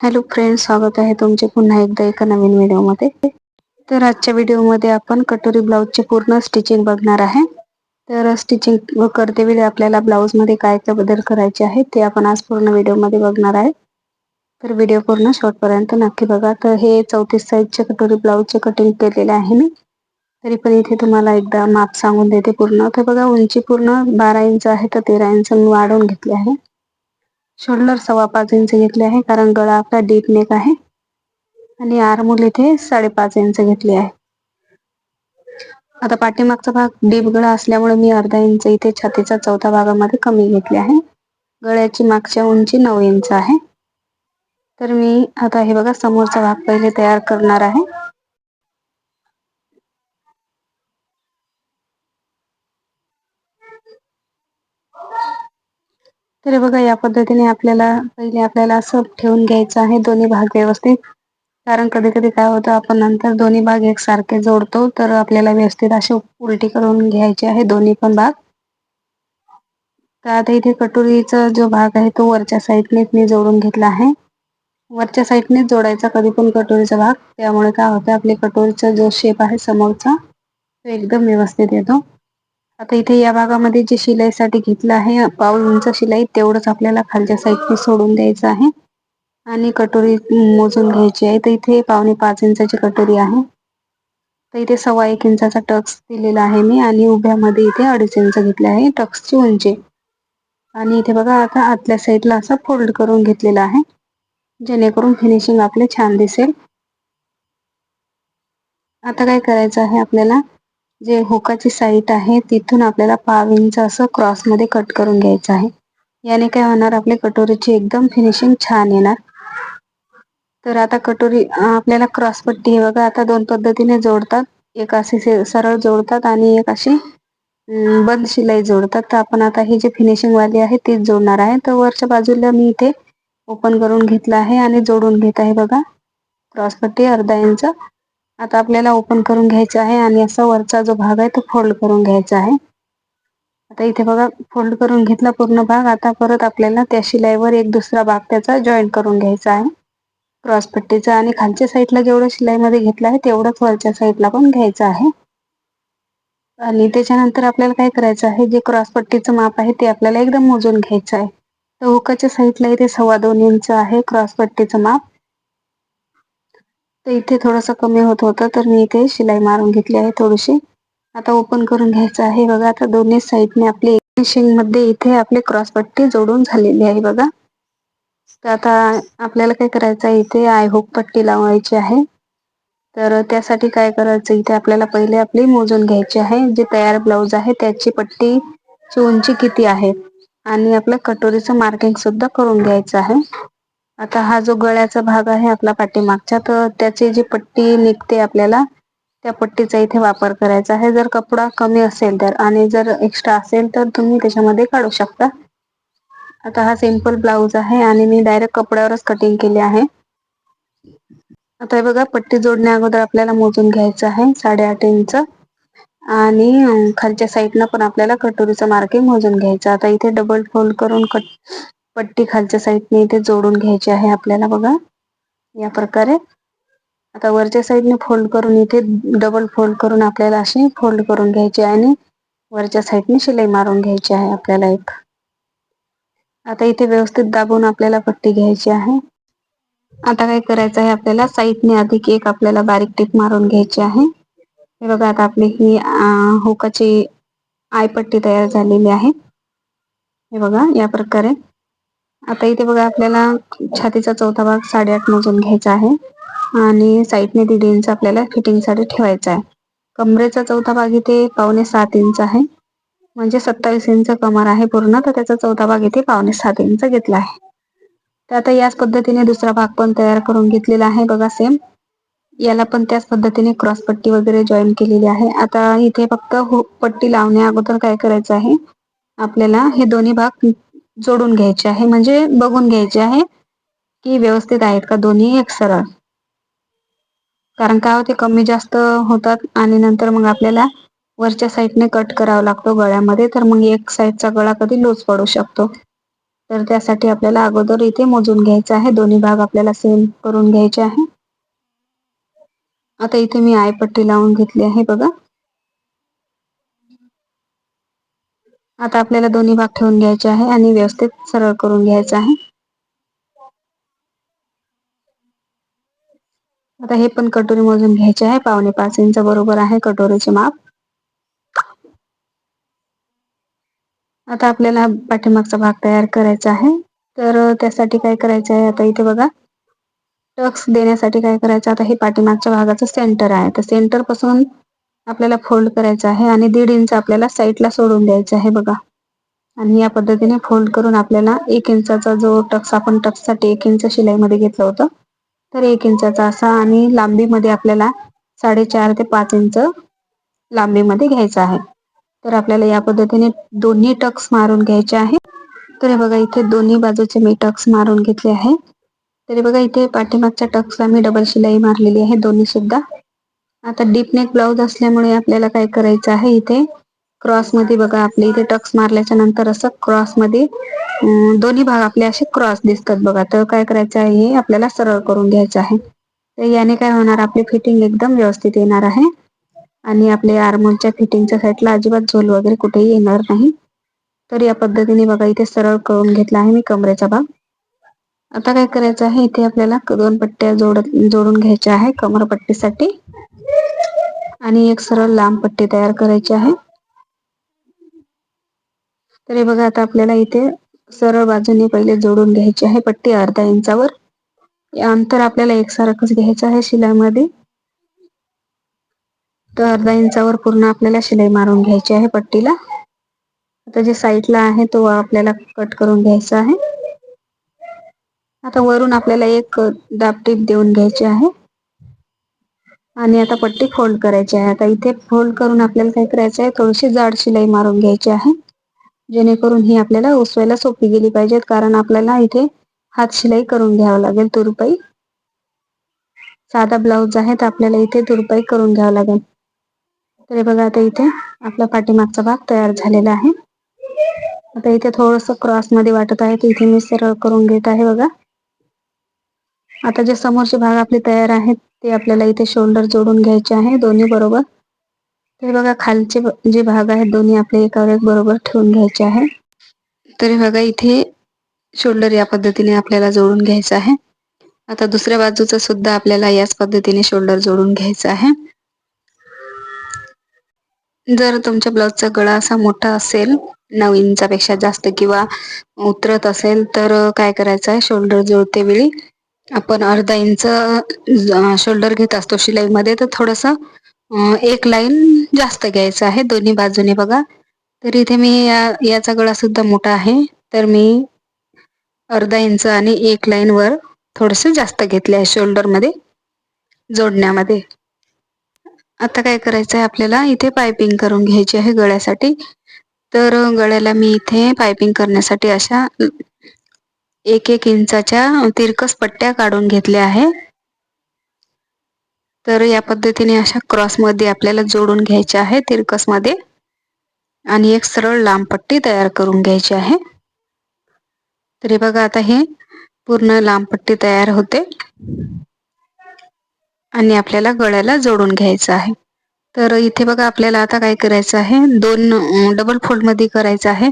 Hello friends स्वागत आहे तुमचे पुन्हा एकदा एका नवीन व्हिडिओमध्ये. तर आजच्या व्हिडिओमध्ये आपण कटोरी ब्लाउजचे पूर्ण स्टिचिंग बघणार आहे. तर स्टिचिंग करते वेळी आपल्याला ब्लाऊजमध्ये काय काय बदल करायचे आहे ते आपण आज पूर्ण व्हिडिओमध्ये बघणार आहे. तर व्हिडिओ पूर्ण शॉर्टपर्यंत नक्की बघा. तर हे चौतीस साईजचे कटोरी ब्लाऊजचे कटिंग केलेले आहे मी. तरी पण इथे तुम्हाला एकदा माप सांगून देते पूर्ण. तर बघा उंची पूर्ण बारा इंच आहे तर तेरा इंच मी वाढवून घेतली आहे. शोल्डर सव्वा पाच इंच घेतले आहे कारण गळा आपला डीप नेक आहे. आणि आरमूल इथे साडेपाच इंच घेतली आहे. आता पाठीमागचा भाग डीप गळा असल्यामुळे मी अर्धा इंच इथे छातीचा चौथा भागामध्ये कमी घेतले आहे. गळ्याची मागच्या उंची नऊ इंच आहे. तर मी आता हे बघा समोरचा भाग पहिले तयार करणार आहे. तर बघा या पद्धतीने आपल्याला पहिले आपल्याला असं ठेवून घ्यायचं आहे दोन्ही भाग व्यवस्थित. कारण कधी कधी काय होतं आपण नंतर दोन्ही भाग एकसारखे जोडतो तर आपल्याला व्यवस्थित असे उलटी करून घ्यायचे आहे दोन्ही पण भाग. तर आता इथे कटोरीचा जो भाग आहे तो वरच्या साईडने मी जोडून घेतला आहे. वरच्या साईडनेच जोडायचा कधी पण कटोरीचा भाग. त्यामुळे काय होतं आपली कटोरीचा जो शेप आहे समोरचा तो एकदम व्यवस्थित येतो. आता इथे या भागामध्ये जे शिलाईसाठी घेतलं आहे पाऊल उंच शिलाई तेवढंच आपल्याला खालच्या साईडने सोडून द्यायचं आहे. आणि कटोरी मोजून घ्यायची आहे. तर इथे पावणे पाच इंचाची कटोरी आहे. तर इथे सव्वा एक इंचाचा टक्स दिलेला आहे मी. आणि उभ्यामध्ये इथे अडीच इंच घेतले आहे. टक्सची उंची. आणि इथे बघा आता आतल्या साईडला असं फोल्ड करून घेतलेला आहे. जेणेकरून फिनिशिंग आपले छान दिसेल. आता काय करायचं आहे आपल्याला? जे हुकाची साईट आहे तिथून आपल्याला पाव इंच असं क्रॉसमध्ये कट करून घ्यायचं आहे. याने काय होणार आपल्या कटोरीची एकदम फिनिशिंग छान येणार. तर आता कटोरी आपल्याला क्रॉस पट्टी हे बघा आता दोन पद्धतीने जोडतात. एक अशी सरळ जोडतात आणि एक अशी बंद शिलाई जोडतात. तर आपण आता ही जी फिनिशिंग वाली आहे तीच जोडणार आहे. तर वरच्या बाजूला मी इथे ओपन करून घेतलं आहे आणि जोडून घेत आहे बघा. क्रॉस पट्टी अर्धा इंच आता आपल्याला ओपन करून घ्यायचं आहे आणि असा वरचा जो भाग आहे तो फोल्ड करून घ्यायचा आहे. आता इथे बघा फोल्ड करून घेतला पूर्ण भाग. आता परत आपल्याला त्या शिलाईवर एक दुसरा भाग त्याचा जॉईंट करून घ्यायचा आहे. क्रॉस पट्टीचा आणि खालच्या साईडला जेवढं शिलाईमध्ये घेतलं आहे तेवढंच वरच्या साईडला पण घ्यायचं आहे. आणि त्याच्यानंतर आपल्याला काय करायचं आहे जे क्रॉस पट्टीचं माप आहे ते आपल्याला एकदम मोजून घ्यायचं आहे. तर हुकाच्या साईडला इथे सव्वा दोन इंच आहे क्रॉस पट्टीचं माप तर इथे थोडंसं कमी होत होतं तर मी इथे शिलाई मारून घेतली आहे थोडीशी. आता ओपन करून घ्यायचं आहे. बघा आता दोन्ही साईडने आपली फिनिशिंगमध्ये इथे आपली क्रॉस पट्टी जोडून झालेली आहे बघा. तर आता आपल्याला काय करायचं आहे? इथे आय होक पट्टी लावायची आहे. तर त्यासाठी काय करायचं? इथे आपल्याला पहिले आपली मोजून घ्यायची आहे. जे तयार ब्लाऊज आहे त्याची पट्टीची उंची किती आहे? आणि आपल्या कटोरीचं मार्किंग सुद्धा करून घ्यायचं आहे. आता हा जो गळ्याचा भाग आहे आपला पाठीमागच्या तर त्याची जी पट्टी निघते आपल्याला त्या पट्टीचा इथे वापर करायचा आहे. जर कपडा कमी असेल तर आणि जर एक्स्ट्रा असेल तर तुम्ही त्याच्यामध्ये काढू शकता. आता हा सिंपल ब्लाऊज आहे आणि मी डायरेक्ट कपड्यावरच कटिंग केली आहे. आता हे बघा पट्टी जोडण्या अगोदर आपल्याला मोजून घ्यायचं आहे साडेआठ इंच. आणि खालच्या साईडनं पण आपल्याला कटोरीचं मार्किंग मोजून घ्यायचं. आता इथे डबल फोल्ड करून कट पट्टी खालच्या साईडने इथे जोडून घ्यायची आहे आपल्याला बघा. या प्रकारे. आता वरच्या साईडने फोल्ड करून इथे डबल फोल्ड करून आपल्याला अशी फोल्ड करून घ्यायची आहे आणि वरच्या साईडने शिलाई मारून घ्यायची आहे आपल्याला एक. आता इथे व्यवस्थित दाबून आपल्याला पट्टी घ्यायची आहे. आता काय करायचं आहे आपल्याला? साईडने अधिक एक आपल्याला बारीक टीप मारून घ्यायची आहे. हे बघा आता आपली ही हुकाची आयपट्टी तयार झालेली आहे. हे बघा या प्रकारे. आता इथे बघा आपल्याला छातीचा चौथा भाग साडेआठ मोजून घ्यायचा आहे. आणि साईडने दीड इंच आपल्याला फिटिंगसाठी ठेवायचा आहे. कमरेचा चौथा भाग इथे पावणे सात इंच आहे. म्हणजे सत्तावीस इंच कमर आहे पूर्ण. तर त्याचा चौथा भाग इथे पावणे सात इंच घेतला आहे. तर आता याच पद्धतीने दुसरा भाग पण तयार करून घेतलेला आहे. बघा सेम याला पण त्याच पद्धतीने क्रॉस पट्टी वगैरे जॉईन केलेली आहे. आता इथे फक्त हो, पट्टी लावण्या अगोदर काय करायचं आहे? आपल्याला हे दोन्ही भाग जोडून घ्यायचे आहे म्हणजे बघून घ्यायचे आहे की व्यवस्थित आहेत का दोन्ही एक सरळ. कारण काय होते कमी जास्त होतात आणि नंतर मग आपल्याला वरच्या साईडने कट करावा लागतो गळ्यामध्ये तर मग एक साईडचा गळा कधी लूज पडू शकतो. तर त्यासाठी आपल्याला अगोदर इथे मोजून घ्यायचं आहे दोन्ही भाग आपल्याला सेम करून घ्यायचे आहे. आता इथे मी आयपट्टी लावून घेतली आहे बघा. आता आपल्याला दोन्ही भाग ठेवून घ्यायचे आहे आणि व्यवस्थित सरळ करून घ्यायचं आहे. आता हे पण कटोरी मोजून घ्यायचे आहे. पावणे पाच इंच बरोबर आहे कटोरीचे माप. आता आपल्याला पाठीमागचा भाग तयार करायचा आहे. तर त्यासाठी काय करायचं आहे? आता इथे बघा. टक्स देण्यासाठी काय करायचं? आता हे पाठीमागच्या भागाचं सेंटर आहे. तर सेंटरपासून आपल्याला फोल्ड करायचं आहे आणि दीड इंच आपल्याला साईडला सोडून द्यायचं आहे बघा. आणि या पद्धतीने फोल्ड करून आपल्याला एक इंचाचा जो टक्स आपण टक्ससाठी एक इंच शिलाईमध्ये घेतलं होतं तर एक इंचाचा असा आणि लांबीमध्ये आपल्याला साडेचार ते पाच इंच लांबीमध्ये घ्यायचा आहे. तर आपल्याला या पद्धतीने दोन्ही टक्स मारून घ्यायचे आहे. तर बघा इथे दोन्ही बाजूचे मी टक्स मारून घेतले आहे. तरी बघा इथे पाठीमागच्या टक्सला मी डबल शिलाई मारलेली आहे दोन्ही सुद्धा आता डीप नेक ब्लाऊज असल्यामुळे आपल्याला काय करायचं आहे इथे? क्रॉसमध्ये बघा आपले इथे टक्स मारल्याच्या नंतर असं क्रॉसमध्ये दोन्ही भाग आपले असे क्रॉस दिसतात बघा. तर काय करायचं आहे हे आपल्याला सरळ करून घ्यायचं आहे. तर याने काय होणार आपली फिटिंग एकदम व्यवस्थित येणार आहे. आणि आपल्या आर्मोलच्या फिटिंगच्या साईडला अजिबात झोल वगैरे कुठेही येणार नाही. तर या पद्धतीने बघा इथे सरळ करून घेतला आहे मी कमरेचा भाग. आता काय करायचं आहे इथे आपल्याला दोन पट्ट्या जोड जोडून घ्यायच्या आहे कमरपट्टीसाठी. आणि एक सरळ लांब पट्टी तयार करायची आहे. तरी बघा आता आपल्याला इथे सरळ बाजूने पहिले जोडून घ्यायची आहे पट्टी अर्धा इंचावर. अंतर आपल्याला एकसारखंच घ्यायचं आहे शिलाईमध्ये. तर अर्धा इंचावर पूर्ण आपल्याला शिलाई मारून घ्यायची आहे पट्टीला. आता जे साईडला आहे तो आपल्याला कट करून घ्यायचा आहे. आता वरून आपल्याला एक दाब टीप देऊन घ्यायची आहे. आणि आता पट्टी फोल्ड करायची आहे. आता इथे फोल्ड करून आपल्याला काय करायचं आहे? थोडीशी जाड शिलाई मारून घ्यायची आहे. जेणेकरून ही आपल्याला उसवायला सोपी गेली पाहिजेत कारण आपल्याला इथे हात शिलाई करून घ्यावं लागेल तुरपाई. साधा ब्लाऊज आहे तर आपल्याला इथे तुरपाई करून घ्यावं लागेल. तरी बघा आता इथे आपला पाठीमागचा भाग तयार झालेला आहे. आता इथे थोडस क्रॉसमध्ये वाटत आहे तर इथे मी सरळ करून घेत आहे बघा. आता जे समोरचे भाग आपले तयार आहेत ते आपल्याला इथे शोल्डर जोडून घ्यायचे आहे दोन्ही बरोबर. हे बघा खालचे जे भाग आहेत दोन्ही आपले एकावर एक बरोबर ठेवून घ्यायचे आहे. तरी बघा इथे शोल्डर या पद्धतीने आपल्याला जोडून घ्यायचं आहे. आता दुसऱ्या बाजूचा सुद्धा आपल्याला याच पद्धतीने शोल्डर जोडून घ्यायचं आहे. जर तुमच्या ब्लाउजचा गळा असा मोठा असेल नऊ इंचापेक्षा जास्त किंवा उतरत असेल तर काय करायचं आहे? शोल्डर जोडते वेळी आपण अर्धा इंच शोल्डर घेत असतो शिलाईमध्ये तर थोडस एक लाईन जास्त घ्यायचं आहे दोन्ही बाजूने बघा. तर इथे मी या याचा गळा सुद्धा मोठा आहे. तर मी अर्धा इंच आणि एक लाईन वर थोडस जास्त घेतले आहे शोल्डरमध्ये जोडण्यामध्ये. आता काय करायचं आहे आपल्याला? इथे पायपिंग करून घ्यायची आहे गळ्यासाठी. तर गळ्याला मी इथे पायपिंग करण्यासाठी अशा एक एक इंचाच्या तिरकस पट्ट्या काढून घेतल्या आहे. तर या पद्धतीने अशा क्रॉसमध्ये आपल्याला जोडून घ्यायचे आहे तिरकसमध्ये आणि एक सरळ लांब पट्टी तयार करून घ्यायची आहे. तरी बघा आता हे पूर्ण लांब पट्टी तयार होते. आणि आपल्याला गळ्याला जोडून घ्यायचं आहे. तर इथे बघा आपल्याला आता काय करायचं आहे? दोन डबल फोल्डमध्ये करायचं आहे.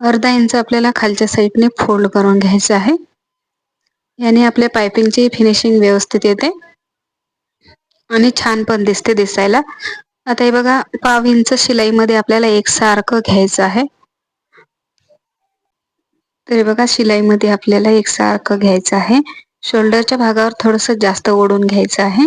अर्धा इंच आपल्याला खालच्या साईडने फोल्ड करून घ्यायचं आहे. याने आपल्या पायपिंगची फिनिशिंग व्यवस्थित येते. आणि छान पण दिसते दिसायला. आता हे बघा पाव इंच शिलाईमध्ये आपल्याला एक सारखं घ्यायचं आहे. तरी बघा शिलाईमध्ये आपल्याला एक सारखं घ्यायचं आहे. शोल्डरच्या भागावर थोडस जास्त ओढून घ्यायचं आहे.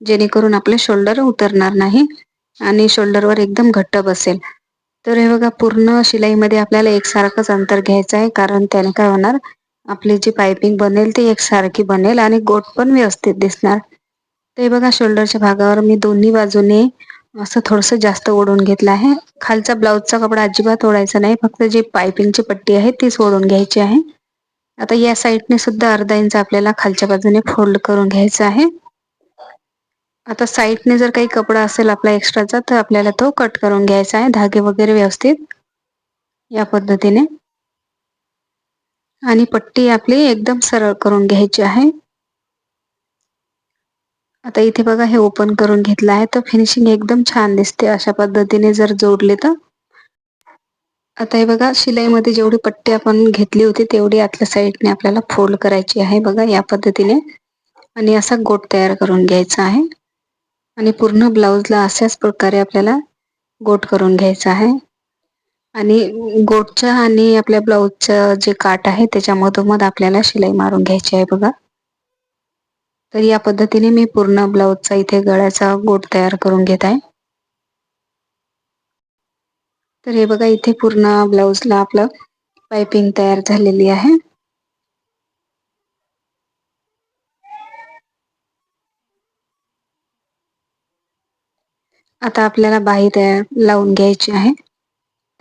जेणेकरून आपले शोल्डर उतरणार नाही आणि शोल्डरवर एकदम घट्ट बसेल. तर हे बघा पूर्ण शिलाईमध्ये आपल्याला एकसारखंच अंतर घ्यायचं आहे कारण त्याने काय होणार? आपली जी पायपिंग बनेल ती एकसारखी बनेल आणि गोट पण व्यवस्थित दिसणार. ते बघा शोल्डरच्या भागावर मी दोन्ही बाजूने असं थोडस जास्त ओढून घेतलं आहे. खालचा ब्लाऊजचा कपडा अजिबात ओढायचा नाही फक्त जी पायपिंगची पट्टी आहे ती सोडून घ्यायची आहे. आता या साईडने सुद्धा अर्धा इंच आपल्याला खालच्या बाजूने फोल्ड करून घ्यायचं आहे. आता साईडने जर काही कपडा असेल आपला एक्स्ट्राचा तर आपल्याला तो कट करून घ्यायचा आहे धागे वगैरे व्यवस्थित या पद्धतीने. आणि पट्टी आपली एकदम सरळ करून घ्यायची आहे. आता इथे बघा हे ओपन करून घेतलं आहे तर फिनिशिंग एकदम छान दिसते अशा पद्धतीने जर जोडले तर. आता हे बघा शिलाईमध्ये जेवढी पट्टी आपण घेतली होती तेवढी आतल्या साईडने आपल्याला फोल्ड करायची आहे बघा या पद्धतीने. आणि असा गोट तयार करून घ्यायचा आहे. आणि पूर्ण ब्लाऊजला अशाच प्रकारे आपल्याला गोट करून घ्यायचा आहे. आणि गोटच्या आणि आपल्या ब्लाऊजचं जे काट आहे त्याच्या मधोमध आपल्याला शिलाई मारून घ्यायची आहे बघा. तर या पद्धतीने मी पूर्ण ब्लाऊजचा इथे गळ्याचा गोट तयार करून घेत आहे. तर हे बघा इथे पूर्ण ब्लाऊजला आपलं पायपिंग तयार झालेली आहे. आता आपल्याला बाही तयार लावून घ्यायची आहे.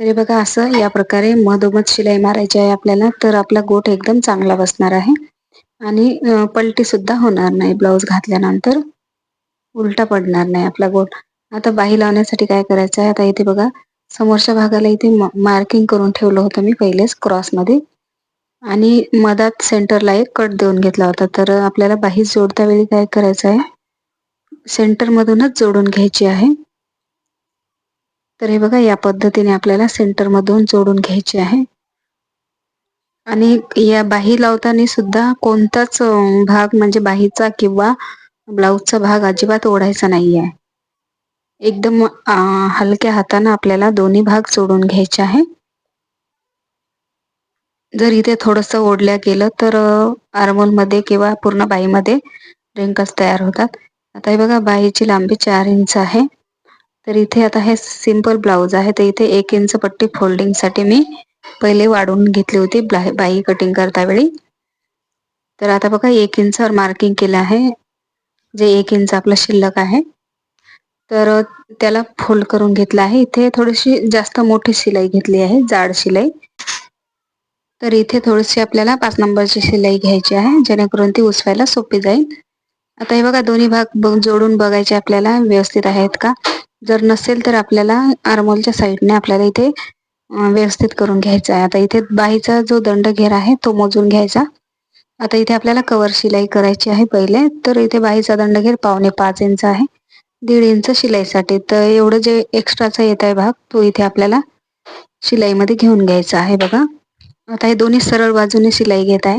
तरी बघा असं या प्रकारे मधोमध शिलाई मारायची आहे आपल्याला तर आपला गोट एकदम चांगला बसणार आहे. आणि पलटी सुद्धा होणार नाही ब्लाऊज घातल्यानंतर. उलटा पडणार नाही आपला गोट आता बाही लावण्यासाठी काय करायचं आहे? आता इथे बघा समोरच्या भागाला इथे मार्किंग करून ठेवलं होतं मी पहिलेच क्रॉसमध्ये आणि मधात सेंटरला एक कट देऊन घेतला होता. तर आपल्याला बाही जोडता वेळी काय करायचं आहे? सेंटर मधूनच जोडून घ्यायची आहे. तर हे बघा या पद्धतीने आपल्याला सेंटरमधून जोडून घ्यायचे आहे. आणि या बाही लावताना सुद्धा कोणताच भाग म्हणजे बाहीचा किंवा ब्लाऊजचा भाग अजिबात ओढायचा नाहीये. एकदम हलक्या हाताने आपल्याला दोन्ही भाग जोडून घ्यायचे आहे. जर इथे थोडस ओढल्या गेलं तर आर्मोलमध्ये किंवा पूर्ण बाईमध्ये रिंकल्स तयार होतात. आता हे बघा बाईची लांबी चार इंच आहे. तर इथे आता हे सिंपल ब्लाऊज आहे. तर इथे एक इंच पट्टी फोल्डिंगसाठी मी पहिले वाढून घेतली होती बाई कटिंग करता वेळी. तर आता बघा एक इंचवर मार्किंग केलं आहे. जे एक इंच आपलं शिल्लक आहे. तर त्याला फोल्ड करून घेतला आहे. इथे थोडीशी जास्त मोठी शिलाई घेतली आहे जाड शिलाई. तर इथे थोडीशी आपल्याला पाच नंबरची शिलाई घ्यायची आहे जेणेकरून ती उसवायला सोपी जाईल. आता हे बघा दोन्ही भाग जोडून बघायचे आपल्याला. व्यवस्थित आहेत का? जर नसेल तर आपल्याला आरमोलच्या साईडने आपल्याला इथे व्यवस्थित करून घ्यायचा आहे. आता इथे बाईचा जो दंड घेर आहे तो मोजून घ्यायचा. आता इथे आपल्याला कवर शिलाई करायची आहे पहिले. तर इथे बाईचा दंड घेर पावणे पाच इंच आहे. दीड इंच शिलाईसाठी. तर एवढं जे एक्स्ट्राचा येत आहे भाग तो इथे आपल्याला शिलाईमध्ये घेऊन घ्यायचा आहे बघा. आता हे दोन्ही सरळ बाजूने शिलाई घेत आहे.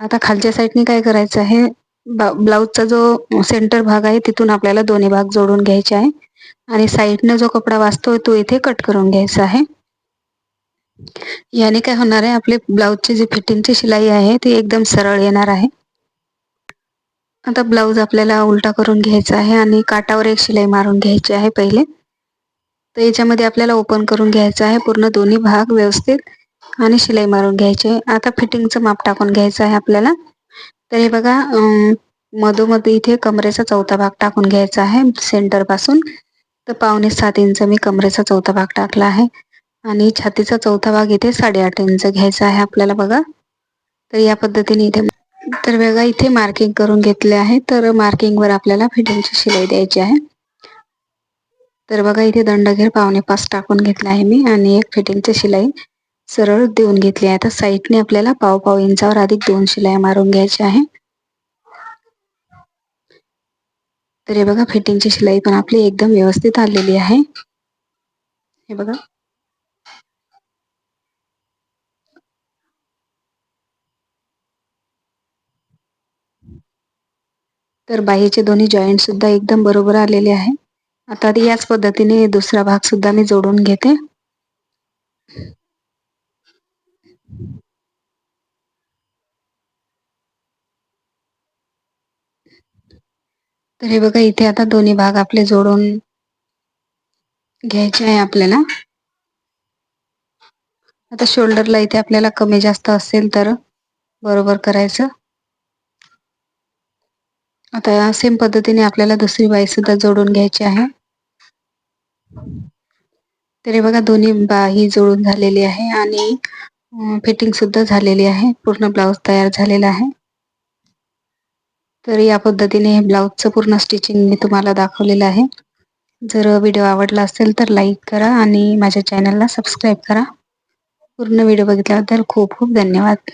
आता खालच्या साईडने काय करायचं आहे? ब्लाऊजचा जो सेंटर भाग आहे तिथून आपल्याला दोन्ही भाग जोडून घ्यायचे आहे. आणि साईडने जो कपडा वाचतोय तो इथे कट करून घ्यायचा आहे. याने काय होणार आहे आपली ब्लाऊजची जी फिटिंगची शिलाई आहे ती एकदम सरळ येणार आहे. आता ब्लाऊज आपल्याला उलटा करून घ्यायचा आहे आणि काटावर एक शिलाई मारून घ्यायची आहे पहिले. तर याच्यामध्ये आपल्याला ओपन करून घ्यायचं आहे पूर्ण दोन्ही भाग व्यवस्थित. आणि शिलाई मारून घ्यायचे. आता फिटिंगचं माप टाकून घ्यायचं आहे आपल्याला. तर हे बघा मधोमध इथे कमरेचा चौथा भाग टाकून घ्यायचा आहे सेंटरपासून. तर पावणे सात इंच मी कमरेचा चौथा भाग टाकला आहे. आणि छातीचा चौथा भाग इथे साडेआठ इंच घ्यायचा आहे आपल्याला बघा. तर या पद्धतीने इथे तर बघा इथे मार्किंग करून घेतले आहे. तर मार्किंगवर आपल्याला फिटिंगची शिलाई द्यायची आहे. तर बघा इथे दंडघेर पावणे पाच टाकून घेतला आहे मी. आणि एक फिटिंगची शिलाई सरळ देऊन घेतली आहे. आता साईडने आपल्याला पाव पाव इंचावर अधिक दोन शिलाई मारून घ्यायच्या आहे. तर हे बघा फिटिंगची शिलाई पण आपली एकदम व्यवस्थित आलेली आहे. हे बघा. तर बाईचे दोन्ही जॉईंट सुद्धा एकदम बरोबर आलेले आहे. आता याच पद्धतीने दुसरा भाग सुद्धा मी जोडून घेते. तर हे बघा इथे आता दोन्ही भाग आपले जोडून घ्यायचे आहे आपल्याला. आता शोल्डरला इथे आपल्याला कमी जास्त असेल तर बरोबर करायचं. आता सेम पद्धतीने आपल्याला दुसरी बाई सुद्धा जोडून घ्यायची आहे. तरी बघा दोन्ही बाही जोडून झालेली आहे आणि फिटिंग सुद्धा झालेली आहे. पूर्ण ब्लाऊज तयार झालेला आहे. तर या पद्धतीने हे ब्लाऊजचं पूर्ण स्टिचिंग मी तुम्हाला दाखवलेलं आहे. जर व्हिडिओ आवडला असेल तर लाईक करा आणि माझ्या चॅनलला सबस्क्राईब करा. पूर्ण व्हिडिओ बघितल्याबद्दल खूप खूप धन्यवाद.